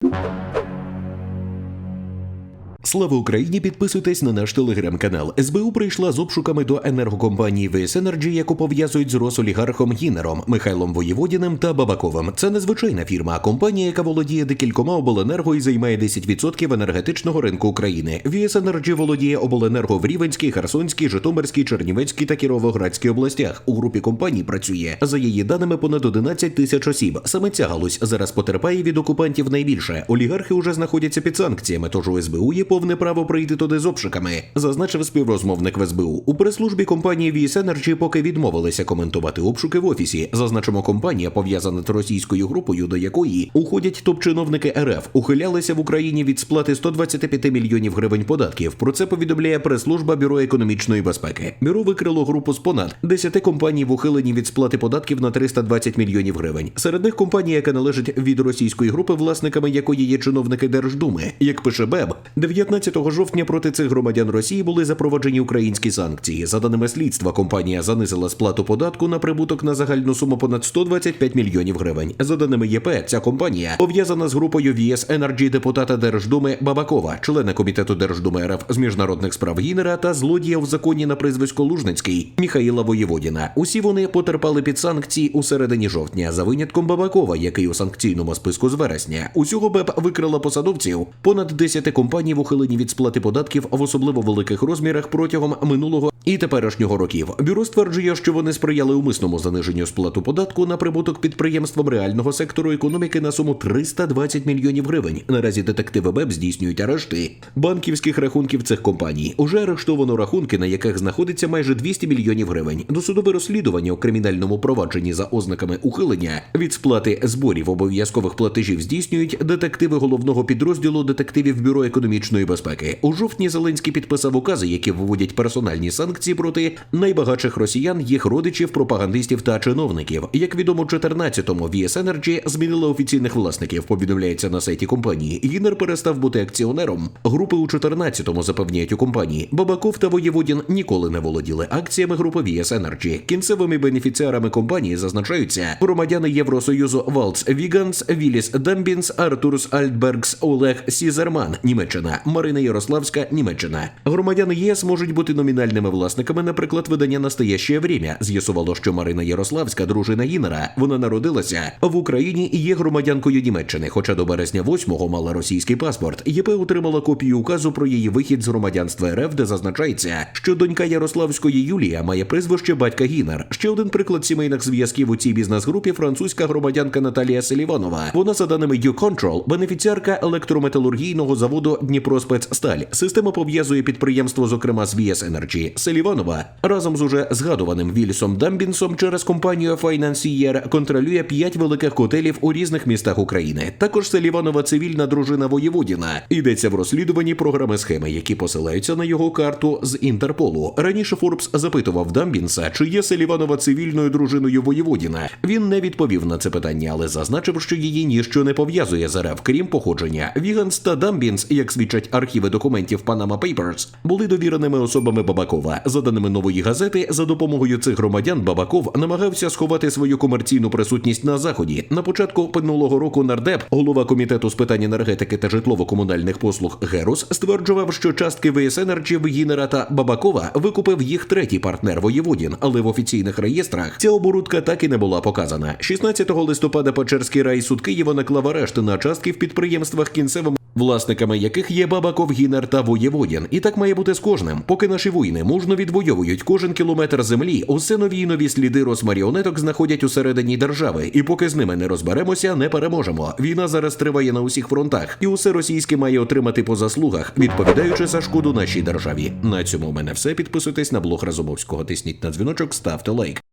you. Слава Україні! Підписуйтесь на наш телеграм-канал. СБУ прийшла з обшуками до енергокомпанії VS Energy, яку пов'язують з Росолігархом Гінером, Михайлом Воєводіним та Бабаковим. Це незвичайна фірма, компанія, яка володіє декількома обленерго і займає 10% енергетичного ринку України. VS Energy володіє обленерго в Рівенській, Херсонській, Житомирській, Чернівецькій та Кіровоградській областях. У групі компаній працює за її даними понад 11 тисяч осіб. Саме ця галузь зараз потерпає від окупантів найбільше. Олігархи уже знаходяться під санкціями, тож у СБУ є повне право прийти туди з обшуками, зазначив співрозмовник в СБУ. У прес-службі компанії VS Energy поки відмовилися коментувати обшуки в офісі. Зазначимо, компанія пов'язана з російською групою, до якої уходять топ-чиновники РФ, ухилялися в Україні від сплати 125 мільйонів гривень податків. Про це повідомляє прес-служба Бюро економічної безпеки. Бюро викрило групу з понад 10 компаній в ухиленні від сплати податків на 320 мільйонів гривень. Серед них компанія, яка належить від російської групи, власниками якої є чиновники Держдуми. Як пише БЕБ, 19 жовтня проти цих громадян Росії були запроваджені українські санкції. За даними слідства, компанія занизила сплату податку на прибуток на загальну суму понад 125 мільйонів гривень. За даними ЄП, ця компанія пов'язана з групою VS Energy депутата Держдуми Бабакова, члена комітету Держдуми РФ з міжнародних справ Гінера та злодія в законі на прізвисько Лужницький Міхаїла Воєводіна. Усі вони потерпали під санкції у середині жовтня за винятком Бабакова, який у санкційному списку з вересня. Усього БЕП викрила посадовців понад 10 компаній в ухиленні від сплати податків в особливо великих розмірах протягом минулого і теперішнього років. Бюро стверджує, що вони сприяли умисному заниженню сплату податку на прибуток підприємствам реального сектору економіки на суму 320 мільйонів гривень. Наразі детективи БЕП здійснюють арешти банківських рахунків цих компаній. Уже арештовано рахунки, на яких знаходиться майже 200 мільйонів гривень. Досудове розслідування у кримінальному провадженні за ознаками ухилення від сплати зборів обов'язкових платежів здійснюють детективи головного підрозділу детективів Бюро економічної безпеки. У жовтні Зеленський підписав укази, які вводять персональні санкції проти найбагатших росіян, їх родичів, пропагандистів та чиновників. Як відомо, 14-му VS Energy змінила офіційних власників. Повідомляється на сайті компанії. Гінер перестав бути акціонером. Групи у 14-му запевняють у компанії. Бабаков та Воєводін ніколи не володіли акціями групи VS Energy. Кінцевими бенефіціарами компанії зазначаються громадяни Євросоюзу Валц Віганс, Віліс Дамбінс, Артурс Альтбергс, Олег Сізерман, Німеччина, Марина Ярославська, Німеччина. Громадяни ЄС можуть бути номінальними власниками, наприклад, видання «Настоящее время». З'ясувало, що Марина Ярославська, дружина Гінера, вона народилася в Україні і є громадянкою Німеччини. Хоча до березня 8-го мала російський паспорт. ЄП отримала копію указу про її вихід з громадянства РФ, де зазначається, що донька Ярославської Юлія має прізвище батька Гінер. Ще один приклад сімейних зв'язків у цій бізнес-групі французька громадянка Наталія Селіванова. Вона, за даними U-Control, бенефіціарка електрометалургійного заводу Дніпроспецсталь. Система пов'язує підприємство, зокрема з VS Energy. Селіванова разом з уже згадуваним Вільсом Дамбінсом через компанію Financier контролює п'ять великих котелів у різних містах України. Також Селіванова цивільна дружина Воєводіна. Йдеться в розслідуванні програми схеми, які посилаються на його карту з Інтерполу. Раніше Форбс запитував Дамбінса, чи є Селіванова цивільною дружиною Воєводіна. Він не відповів на це питання, але зазначив, що її ніщо не пов'язує з РФ, крім походження. Віганс та Дамбінс, як свідчать архіви документів Panama Papers, були довіреними особами Бабакова. За даними нової газети, за допомогою цих громадян Бабаков намагався сховати свою комерційну присутність на заході. На початку минулого року нардеп, голова комітету з питань енергетики та житлово-комунальних послуг Герус, стверджував, що частки ВС Energy в Гінера та Бабакова викупив їх третій партнер Воєводін, але в офіційних реєстрах ця оборудка так і не була показана. 16 листопада Печерський райсуд Києва наклав арешт на частки в підприємствах кінцевим власниками яких є Бабаков, Гінер та Воєводін. І так має бути з кожним. Поки наші воїни мужно відвоюють кожен кілометр землі, усе нові й нові сліди розмаріонеток знаходять усередині держави. І поки з ними не розберемося, не переможемо. Війна зараз триває на усіх фронтах, і усе російське має отримати по заслугах, відповідаючи за шкоду нашій державі. На цьому у мене все. Підписуйтесь на блог Разумовського. Тисніть на дзвіночок, ставте лайк.